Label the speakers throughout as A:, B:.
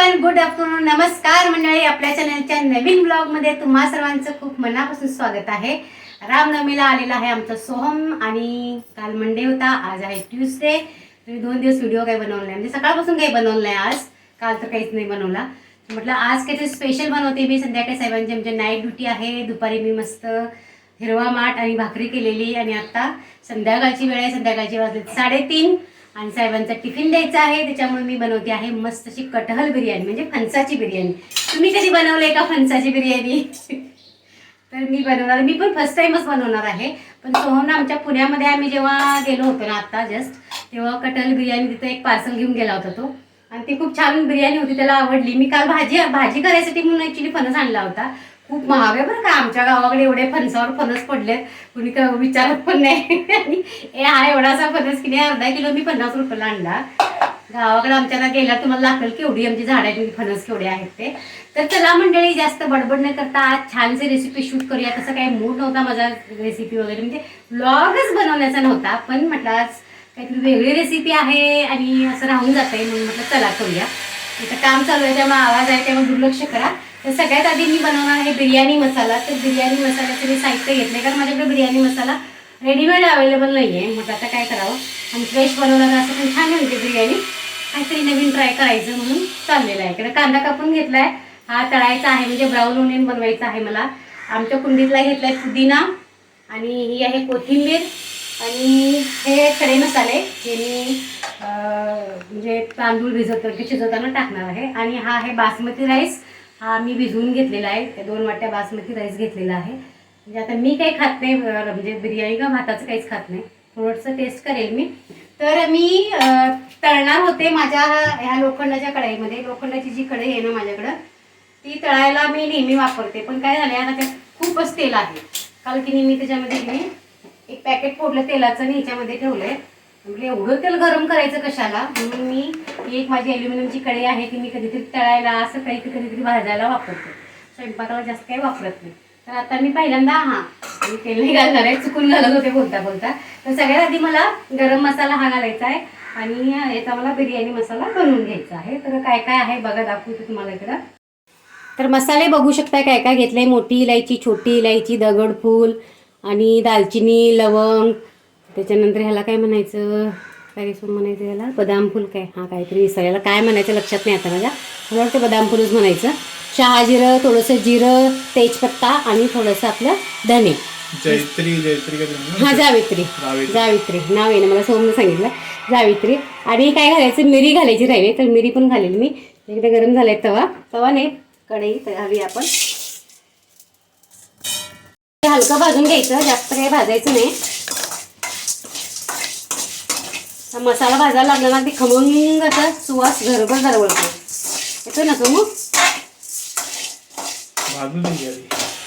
A: Everyone good afternoon नमस्कार मंडळी. आपल्या चॅनलच्या नवीन ब्लॉगमध्ये तुम्हा सर्वांचं खूप मनापासून स्वागत आहे. रामनवमीला आलेला आहे आमचा सोहम आणि काल मंडे होता आज आहे ट्यूसडे मी दोन दिवस व्हिडिओ काही बनवला नाही. म्हणजे सकाळपासून काही बनवलं नाही आज. काल तर काहीच नाही बनवला. म्हटलं आज काहीतरी स्पेशल बनवते मी. संध्याकाळी साहेबांची आमची नाईट ड्युटी आहे. दुपारी मी मस्त हिरवा माठ आणि भाकरी केलेली. आणि आत्ता संध्याकाळची वेळ आहे. संध्याकाळची वाजले साडेतीन. आणि साहेबांचा टिफिन द्यायचा आहे. त्याच्यामुळे मी बनवते आहे मस्त अशी कटहल बिर्याणी म्हणजे फणसाची बिर्याणी. तुम्ही कधी बनवलंय का फणसाची बिर्याणी? तर मी बनवणार मी पण फर्स्ट टाइमच बनवणार आहे. पण सोहमला आमच्या पुण्यामध्ये आम्ही जेव्हा गेलो होतो ना आता जस्ट तेव्हा कटहल बिर्याणी तिथं एक पार्सल घेऊन गेला होता तो. आणि ती खूप छान बिर्याणी होती त्याला आवडली. मी काल भाजी भाजी करायसाठी म्हणून ॲक्च्युली फणस आणला होता. खूप महाग आहे बरं का आमच्या गावाकडे एवढे फणसावर फणस पडले. कुणी क- विचारत पण नाही. आणि हा एवढासा फणस की नाही अर्धा किलो मी पन्नास रुपयाला आणला. गावाकडे आमच्याला गेला तुम्हाला लागेल केवढी आमची झाडाची म्हणजे फणस केवढे आहेत ते. तर चला मंडळी जास्त बडबड न करता. आज छानसे रेसिपी शूट करूया. तसं काही मूड नव्हता माझा रेसिपी वगैरे. म्हणजे ब्लॉगच बनवण्याचा नव्हता पण म्हटलं आज काहीतरी वेगळी रेसिपी आहे आणि असं राहून जात आहे म्हणून म्हटलं चला करूया. इथं काम चालू आहे त्यामुळे आवाज आहे त्यामुळे दुर्लक्ष करा. तर सगळ्यात आधी मी बनवणार आहे बिर्याणी मसाला. तर बिर्याणी मसाल्याचं मी साहित्य घेतलं कारण माझ्याकडे बिर्याणी मसाला रेडीमेड अवेलेबल नाही आहे म्हटलं आता काय करावं? आणि फ्रेश बनवला असं पण छान म्हणते बिर्याणी. काहीतरी नवीन ट्राय करायचं म्हणून चाललेलं आहे. कारण कांदा कापून घेतला आहे हा तळायचा आहे म्हणजे ब्राऊन ओनियन बनवायचा आहे मला. आमच्या कुंडीतला आहे पुदिना आणि ही आहे कोथिंबीर. आणि हे खडे मसाले हे मी म्हणजे तांदूळ भिजवत शिजवताना टाकणार आहे. आणि हा आहे बासमती राईस हा मी भिजवून घेतलेला आहे. त्या दोन वाट्या बासमती राईस घेतलेला आहे. म्हणजे आता मी काही खात नाही म्हणजे बिर्याणी का भाताचं काहीच खात नाही. थोडंसं टेस्ट करेल मी. तर मी तळणार होते माझ्या ह्या लोखंडाच्या कढईमध्ये. लोखंडाची जी कढई आहे ना माझ्याकडं ती तळायला मी नेहमी वापरते. पण काय झालं आता त्यात खूपच तेल आहे. काल की मी त्याच्यामध्ये मी एक पॅकेट फोडलं तेलाचं आणि ह्याच्यामध्ये ठेवलं आहे म्हणजे एवढं तेल गरम करायचं कशाला? म्हणून मी एक माझी ॲल्युमिनियमची कढई आहे ती मी कधीतरी तळायला असं काही कधीतरी भाजायला वापरते. स्वयंपाकाला जास्त काही वापरत नाही. तर आता मी पहिल्यांदा हां मी तेल नाही घालणार आहे चुकून घालत होते बोलता बोलता. तर सगळ्यात आधी मला गरम मसाला हा घालायचा आहे आणि याचा मला बिर्याणी मसाला बनवून घ्यायचा आहे. तर काय काय आहे बघा दाखवते तुम्हाला इकडं. तर मसाले बघू शकता काय काय घेतले मोठी इलायची छोटी इलायची दगडफूल आणि दालचिनी लवंग त्याच्यानंतर ह्याला काय म्हणायचं? काय रेसम म्हणायचं ह्याला? बदाम फूल काय? हां काहीतरी विसरायला काय म्हणायचं लक्षात नाही आता माझ्या मला वाटतं बदाम फूलच म्हणायचं. शहा जिरं थोडंसं जिरं तेजपत्ता आणि थोडंसं आपलं धने.
B: जैत्री जैत्री?
A: हा जावित्री.
B: जावेत्री.
A: नाव आहे ना मला सोमनं सांगितलं. जावित्री. आणि काय घालायचं? मिरी घालायची राहिली. तर मिरी पण घालेल मी. एकदा गरम झालाय तवा. तवा नाही कढई हवी आपण. हलकं भाजून घ्यायचं. जास्त काही भाजायचं नाही. मसाला भाजायला लागला ना ते खमंग असा सुवास घरभर दरवळतो येतो ना तो मग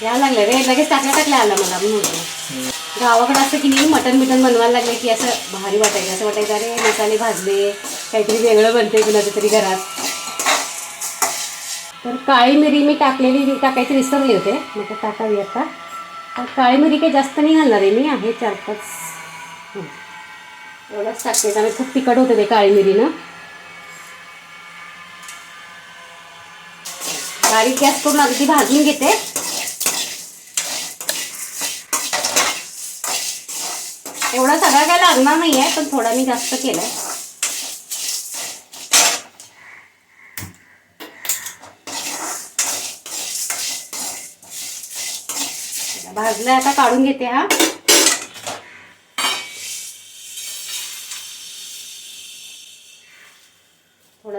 A: यायला लागलं रे लगेच टाकल्या टाकल्या आला मला म्हणून. गावाकडे असं की नाही मटण बिटन बनवायला लागलं की असं भारी वाटायचं असं वाटायचं अरे मसाले भाजले काहीतरी वेगळं बनते कुणाच्या तरी घरात. तर काळी मिरी मी टाकलेली टाकायची विसरले होते मग टाकावी आता. तर काळी मिरी काही जास्त नाही घालणार आहे मी आहे चार पाच. एवढंच टाकते कारण खूप तिखट होते ते काळी मिरीनं. बारीक गॅस करून अगदी भाजून घेते. एवढा सगळा काय लागणार नाही आहे पण थोडा मी जास्त केलाय. भाजलाय आता काढून घेते हा.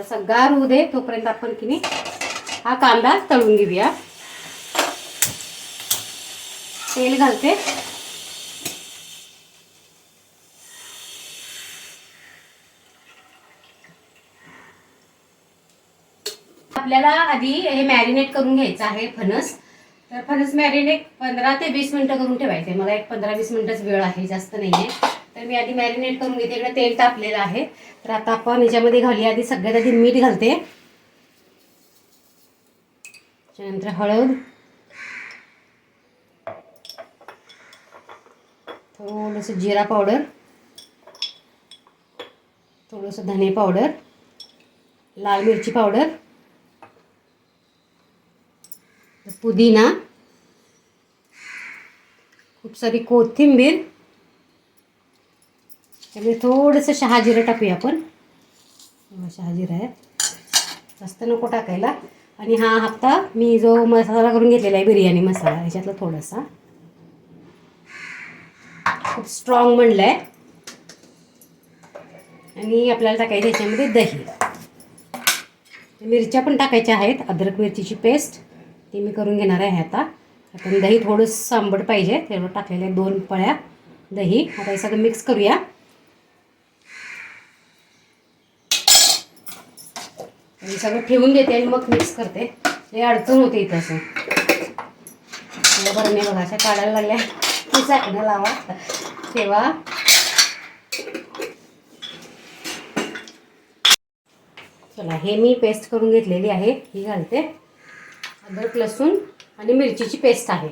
A: थोडासा गार होऊ दे तोपर्यंत आपण की नाही हा कांदा तळून घेऊया. तेल घालते. आपल्याला आधी हे मॅरिनेट करून घ्यायचं आहे फणस. तर फणस मॅरिनेट पंधरा ते वीस मिनटं करून ठेवायचं. आहे मला एक पंधरा वीस मिनटंच वेळ आहे जास्त नाही आहे तर मी आधी मॅरिनेट करून घेते. इकडे तेल तापलेलं आहे. तर आता आपण याच्यामध्ये घालूया. आधी सगळ्यात आधी मीठ घालते. त्याच्यानंतर हळद. थोडंसं जिरा पावडर. थोडंसं धने पावडर. लाल मिरची पावडर. पुदिना. खूप सारी कोथिंबीर. त्यामुळे थोडंसं शहाजिरं टाकूया आपण. शहाजिरा आहे. जास्त नको टाकायला. आणि हा हप्ता मी जो मसाला करून घेतलेला आहे बिर्याणी मसाला ह्याच्यातला थोडासा. खूप स्ट्रॉंग म्हणलं आहे आणि आपल्याला टाकायचं याच्यामध्ये दही. मिरच्या पण टाकायच्या आहेत. अद्रक मिरचीची पेस्ट ती मी करून घेणार आहे आता. आपण दही थोडंसं आंबट पाहिजे. तेवढं टाकलेलं आहे दोन पळ्या दही. आता हे सगळं मिक्स करूया. आणि सगळं ठेवून देते आणि मग मिक्स करते. हे अडचण होते इथं असं. बरं नाही बघा अशा काढायला लागल्या. ती चाकणं लावा. तेव्हा चला हे मी पेस्ट करून घेतलेली आहे. ही घालते. अद्रक लसूण आणि मिरचीची पेस्ट आहे.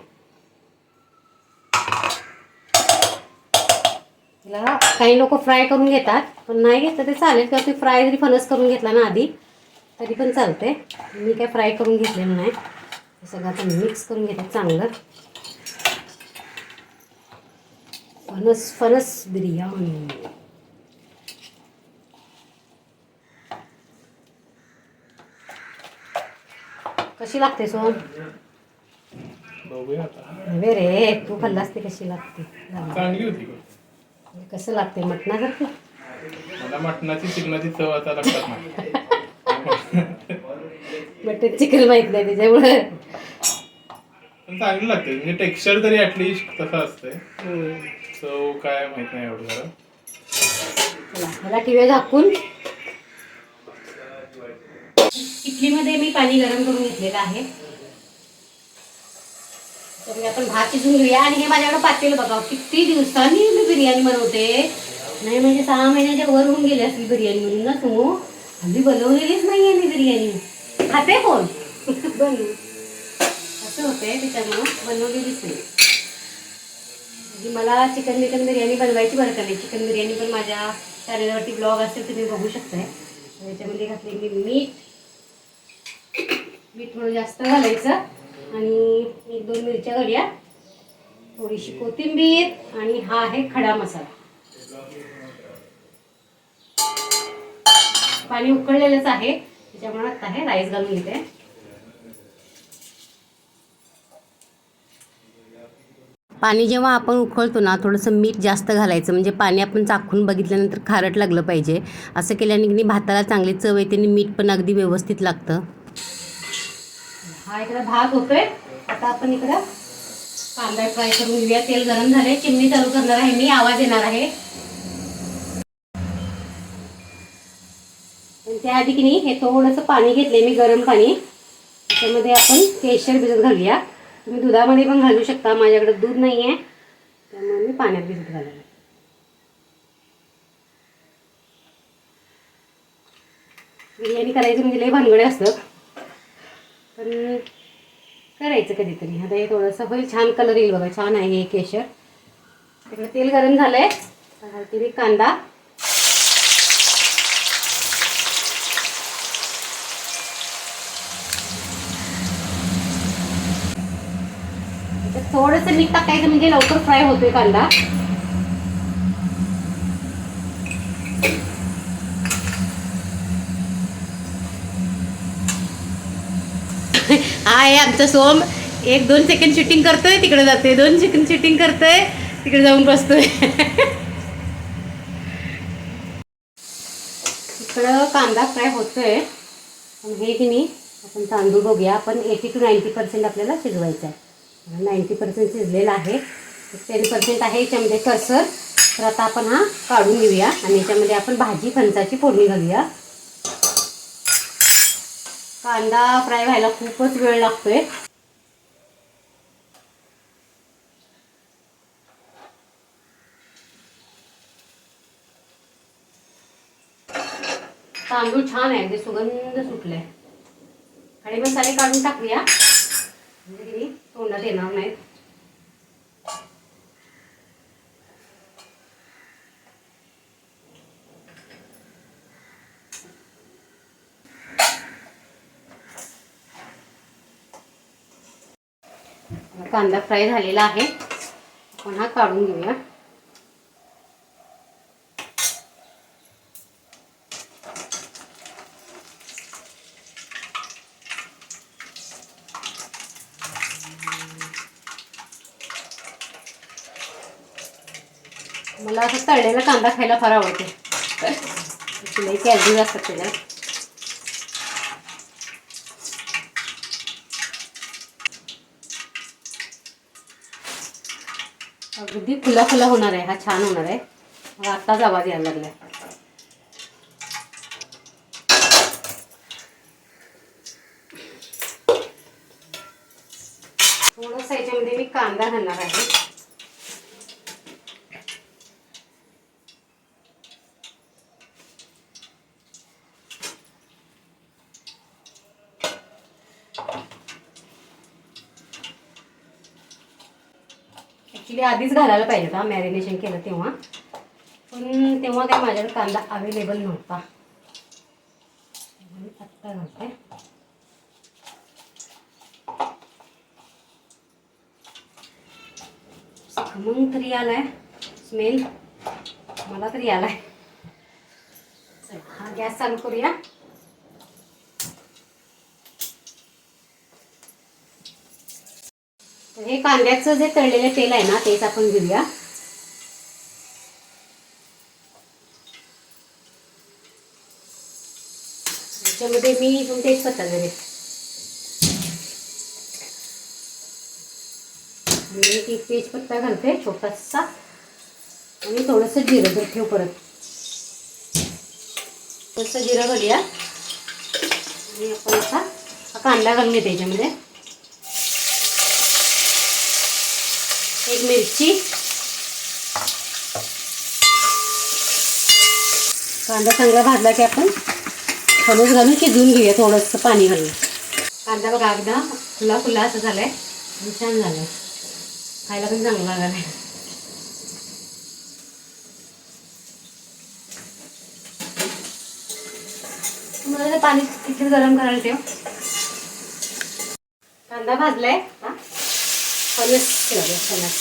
A: तिला काही लोक फ्राय करून घेतात पण नाही घेतलं ते चालेल किंवा ते फ्राय जरी फणस करून घेतला ना आधी तरी पण चालते मी काय फ्राय करून घेतलेलं नाही. हे सगळं आता मिक्स करून घेतात चांगलं. फणस फणस बिर्याणी. कशी लागते सोन नव्हे रे तू खाल्लास ती कशी लागते?
B: चांगली होती गं.
A: कसं लागते? मटणासारखं?
B: मला मटणाची चिकनाची चव आता लक्षात नाही.
A: मटण चिकन माहीत नाही त्याच्यामुळे.
B: पण चांगली लागते म्हणजे टेक्स्चर तरी ऍटलिस्ट तसं असतंय.
A: हम्म.
B: चव काय माहीत नाही एवढं जरा.
A: मला टिव्या झाकून. इडलीमध्ये मी पाणी गरम करून घेतलेलं आहे. तर आपण भात शिजून घेऊया. आणि हे माझ्याकडे पातेलं बघा. किती दिवसांनी मी बिर्याणी बनवते. नाही म्हणजे सहा महिन्याच्या वर होऊन गेली असतील बिर्याणी म्हणून ना समो. हल्ली बनवलेलीच नाही आहे मी बिर्याणी. खाते कोण? बनवू असं होतंय त्याच्यामुळं बनवलेलीच नाही. मला चिकन बिकन बिर्याणी बनवायची बरं का नाही. चिकन बिर्याणी पण माझ्या चॅनलवरती ब्लॉग असेल तुम्ही बघू शकताय. त्याच्यामध्ये घातले मी मीठ. मीठ थोडं जास्त घालायचं. आणि एक दोन मिरच्या घालूया थोडीशी कोथिंबीर आणि हा आहे खडा मसाला. पाणी उकळलेलंच आहे. त्याच्यामुळे आता आहे राईस घालून घेते. पाणी जेव्हा आपण उकळतो ना थोडंसं मीठ जास्त घालायचं म्हणजे पाणी आपण चाखून बघितल्यानंतर खारट लागलं पाहिजे. असं केल्याने की भाताला चांगली चव येते आणि मीठ पण अगदी व्यवस्थित लागतं. हा इकडं भात होतोय. आता आपण इकडं कांदा फ्राय करून घेऊया. तेल गरम झालंय. चिमणी चालू करणार आहे मी. आवाज येणार आहे. त्याआधी की नाही हे थोडंसं पाणी घेतलंय मी गरम पाणी. त्याच्यामध्ये आपण केशर भिजत घालूया. तुम्ही दुधामध्ये पण घालू शकता माझ्याकडे दूध नाही आहे त्यामुळे मी पाण्यात भिजत घालायला बिर्याणी करायचं म्हणजे लई भानगडे असतं. पण करायचं कधीतरी. आता हे थोडंसं होईल छान कलर येईल बघा. छान आहे हे केशर. तिकडे तेल गरम झालंय. आहे घालते कांदा. थोडंसं मीठ टाकायचं म्हणजे लवकर फ्राय होतोय कांदा. आहे आमचा सोम एक दोन सेकंड शूटिंग करतोय तिकडे जातोय. दोन सेकंड शूटिंग करतोय तिकडे जाऊन बसतोय. इकडं कांदा फ्राय होतोय. हे की नाही आपण तांदूळ बघूया. आपण एटी टू नाईंटी पर्सेंट आपल्याला शिजवायचं आहे नाईंटी पर्सेंट शिजलेला आहे. टेन पर्सेंट आहे याच्यामध्ये कसर. तर आता आपण हा काढून घेऊया आणि याच्यामध्ये आपण भाजी फणसाची फोडणी घालूया. कांदा फ्राय व्हायला खूपच वेळ लागतोय. तांदूळ छान आहे ते सुगंध सुटलाय. खडे मसाले काढून टाकूया. म्हणजे तोंडात येणार नाहीत. कांदा फ्राय झालेला आहे. आपण हा काढून घेऊया मला असं तळलेला कांदा खायला फार आवडते. लई कॅलरीज असतात त्याच्यात अगदी फुला फुला होणार आहे हा छान होणार आहे. आत्ताच आवाज यायला लागलाय. थोडंसं याच्यामध्ये मी कांदा घालणार आहे ॲक्च्युली आधीच घालायला पाहिजे होता मॅरिनेशन केलं तेव्हा. पण तेव्हा काही माझ्याकडे कांदा अवेलेबल नव्हता. आत्ता घालते. मग तरी आलाय. स्मेल मला तरी आलाय. हा गॅस चालू करूया. हे कांद्याचं जे तळलेलं तेल आहे ना तेच आपण घेऊया. याच्यामध्ये मी इथून तेजपत्ता जरी मी एक तेजपत्ता घालते छोटासा. आणि थोडंसं जिरं जर ठेव परत. थोडंसं जिरं घालूया. आणि आपण असा कांदा घालून घेते याच्यामध्ये. एक मिरची. कांदा चांगला भाजला की आपण हळूच घालून शिजवून घेऊया थोडंसं पाणी घालून. कांदा बघा एकदा फुला फुला असं झालंय. आणि छान झालंय. खायला पण चांगला लागलाय तुम्हाला पाणी तिथे गरम करायला ठेव. कांदा भाजलाय. हा? फणस ठेवले फणस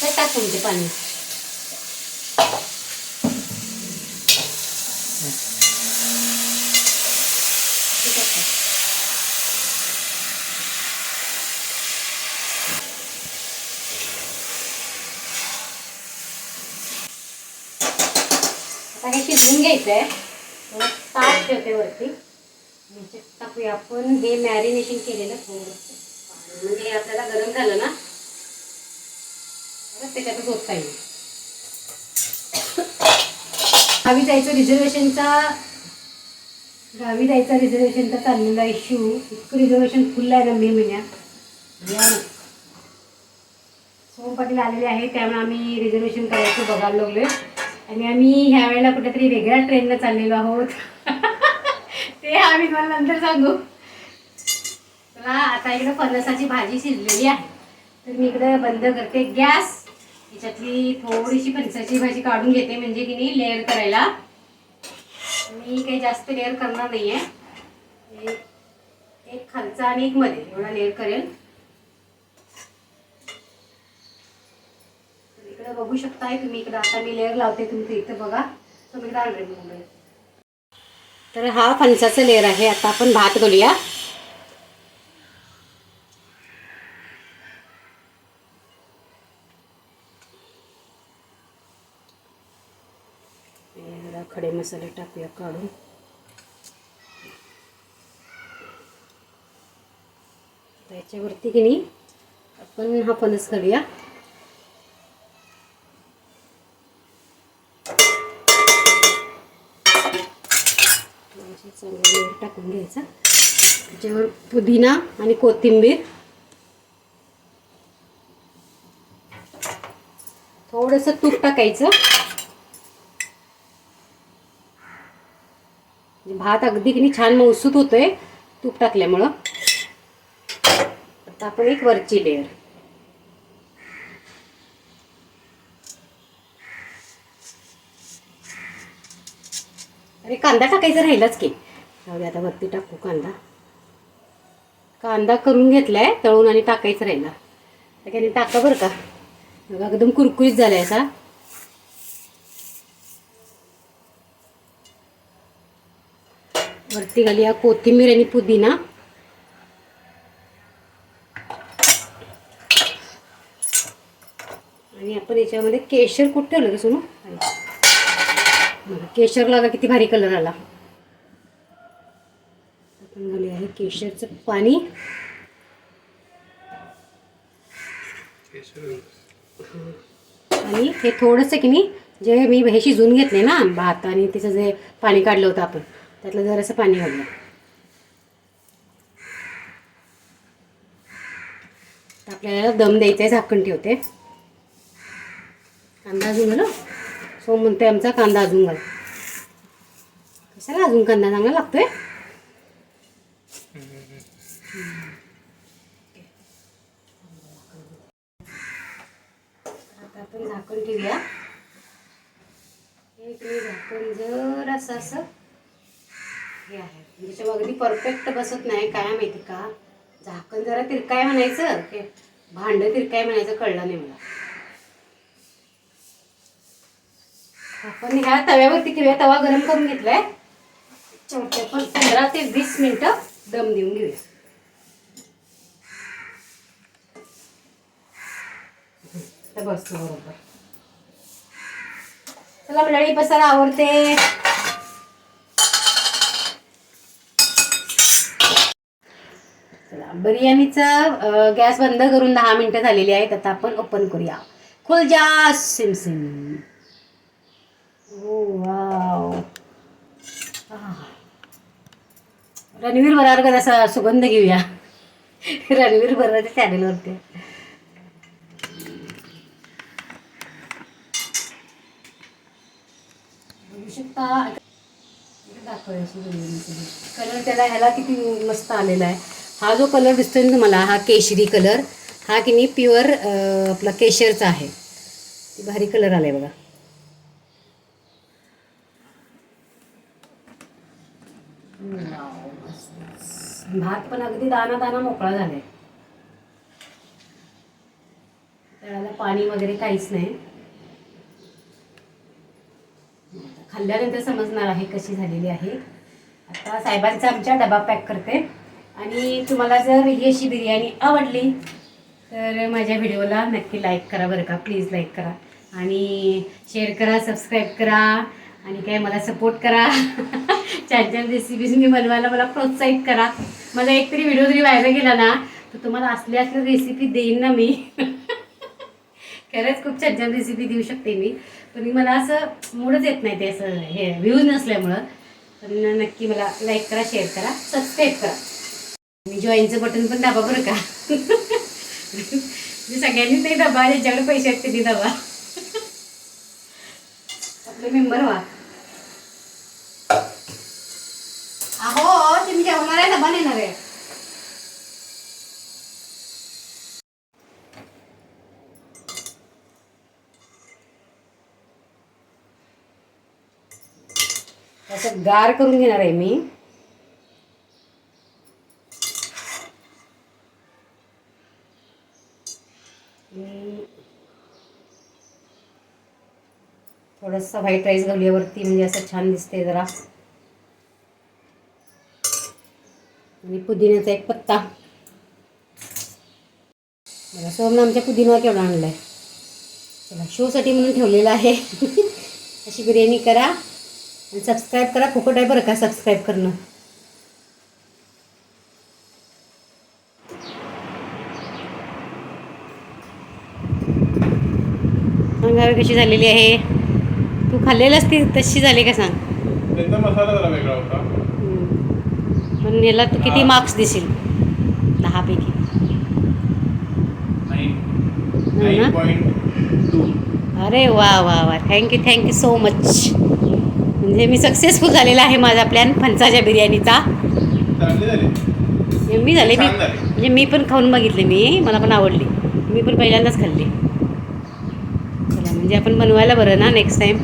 A: काय टाकून ते पाणी ठीक आता हे शिजवून घ्यायचं आहे थोडं ताप ठेवते वरती म्हणजे टाकूया आपण हे मॅरिनेशन केलेलं थोडंसं म्हणजे हे आपल्याला गरम झालं ना परत त्याच्यातच होत पाहिजे गावी जायचं रिझर्वेशनचा गावी जायचा रिझर्वेशनचा चाललेला इश्यू इतकं रिझर्वेशन फुल आहे ना मे महिन्यात. या सोम पाटील आलेले आहे त्यामुळे आम्ही रिझर्वेशन करायचं बघायला लागलोय. आणि आम्ही ह्या वेळेला कुठेतरी वेगळ्या ट्रेननं चाललेलो आहोत. ते आम्ही तुम्हाला नंतर सांगू. चला आता इकडे फणसाची भाजी शिजलेली आहे. तर मी इकडे बंद करते गॅस. याच्यातली थोडीशी फणसाची भाजी काढून घेते म्हणजे की नाही लेअर करायला. मी काही जास्त लेअर करणार नाही आहे एक खालचा आणि एक मध्ये एवढा लेअर करेल. इकडं इकडे बघू शकताय तुम्ही इकडे. आता मी लेअर लावते तुम्ही इथं बघा. तुम्ही इकडे आणले मोबाईल तर हा फणसाचा लेअर आहे. आता आपण भात घालूया. खडे मसाले टाकूया काढून. त्याच्यावरती की नाही आपण हा फणस घालूया थोडंसं चांगला मीठ टाकून घ्यायचा. त्याच्यावर पुदिना आणि कोथिंबीर. थोडंसं तूप टाकायचं. म्हणजे भात अगदी की छान मौसूत होतोय तूप टाकल्यामुळं. आता आपण एक वरची लेअर अरे कांदा टाकायचा राहिलाच की. जाऊ दे आता वरती टाकू कांदा. कांदा करून घेतलाय तळून आणि टाकायचं राहिला. त्याने टाका बरं का. बघा एकदम कुरकुरीत झालाय असा. वरती घालूया कोथिंबीर आणि पुदिना. आणि आपण याच्यामध्ये केशर कुठं ठेवलं का सोनू? बघा, केशर लागा किती भारी कलर आला. आणि केशरचं पाणी. आणि हे थोडंसं की नाही जे मी हे शिजवून घेतले ना भात आणि तिचं जे पाणी काढलं होतं आपण त्यातलं जरासं पाणी घालूया. आपल्याला दम द्यायचा आहे झाकण ठेवते. कांदा अजून घालू. सो म्हणते आमचा कांदा अजून घाल. कशाला अजून कांदा चांगला लागतोय आता आपण झाकण ठेवूया. एक मी झाकण जर असं असं हे आहे. त्याच्या अगदी परफेक्ट बसत नाही काय माहिती का? झाकण जरा तिरकाय म्हणायचं ते भांड तिरकाय म्हणायचं कळलं नाही मला. आपण ह्या तव्यावरती ठेवूया तवा गरम करून घेतलाय. चौथ्या पण पंधरा ते वीस मिनिटं दम देऊन घेऊया. बसतो बरोबर. चला मंडळी बसायला आवडते. चला बिर्याणीचा गॅस बंद करून दहा मिनिटं झालेली आहेत. आता आपण ओपन करूया. खुल जा सिम सिम ओ वाव. रणवीर बराबर असा सुगंध घेऊया. रणवीर बराच्या चॅनेलवरती बघू शकता कलर त्याला ह्याला किती मस्त आलेला आहे. हा जो कलर दिसतोय ना तुम्हाला हा केशरी कलर हा की नाही प्युअर आपला केशरचा आहे. भारी कलर आलाय बघा. भात पण अगदी दाना दाना मोकळा झालाय. त्याला पाणी वगैरे काहीच नाही. खाल्ल्यानंतर समजणार आहे कशी झालेली आहे. आता साहेबांचा आमच्या डबा पॅक करते. आणि तुम्हाला जर ही अशी बिर्याणी आवडली तर माझ्या व्हिडिओला नक्की लाईक करा बरं का. प्लीज लाईक करा. आणि शेअर करा सबस्क्राईब करा. आणि काय मला सपोर्ट करा. छान छान रेसिपीज मी बनवायला मला प्रोत्साहित करा. मला एक तरी व्हिडिओ जरी व्हायला गेला ना तर तुम्हाला असल्या असल्या रेसिपी देईन ना मी. खरंच खूप छान छान रेसिपी देऊ शकते मी. पण मला असं मूडच येत नाही ते असं हे व्ह्यूज नसल्यामुळं. पण नक्की मला लाईक करा शेअर करा सबस्क्राईब करा. मी जॉईनचं बटन पण दाबा बरं का? म्हणजे सगळ्यांनी ते दाबा ज्याच्याकडे पैसे आहेत ते दबा. आपले मेंबर व्हा. अहो तुम्ही जेवणार आहे दबा नेणार आहे. असं गार करून घेणार आहे मी. आणि थोडंसं व्हाईट राईस घालूयावरती म्हणजे असं छान दिसते जरा. आणि पुदिन्याचा एक पत्ता. मला सोमनं आमच्या पुदिना केवढा आणलाय. चला शोसाठी म्हणून ठेवलेला आहे. अशी बिर्याणी करा. आणि सबस्क्राईब करा फुकट आहे बरं का सबस्क्राईब करणं. सांगा कशी झालेली आहे. तू खाल्लेलंच ती तशी झाली का सांग.
B: त्यांचा मसाला जरा वेगळा होता.
A: हम्म. पण याला तू किती मार्क्स देशील? दहापैकी. ना?
B: पॉईंट टू
A: अरे वा वा वा. थँक्यू थँक्यू सो मच म्हणजे मी सक्सेसफुल झालेला आहे माझा प्लॅन फणसाच्या बिर्याणीचा. मी झाले मी. म्हणजे मी पण खाऊन बघितले मी मला पण आवडली. मी पण पहिल्यांदाच खाल्ली. चला म्हणजे आपण बनवायला बरं ना नेक्स्ट टाईम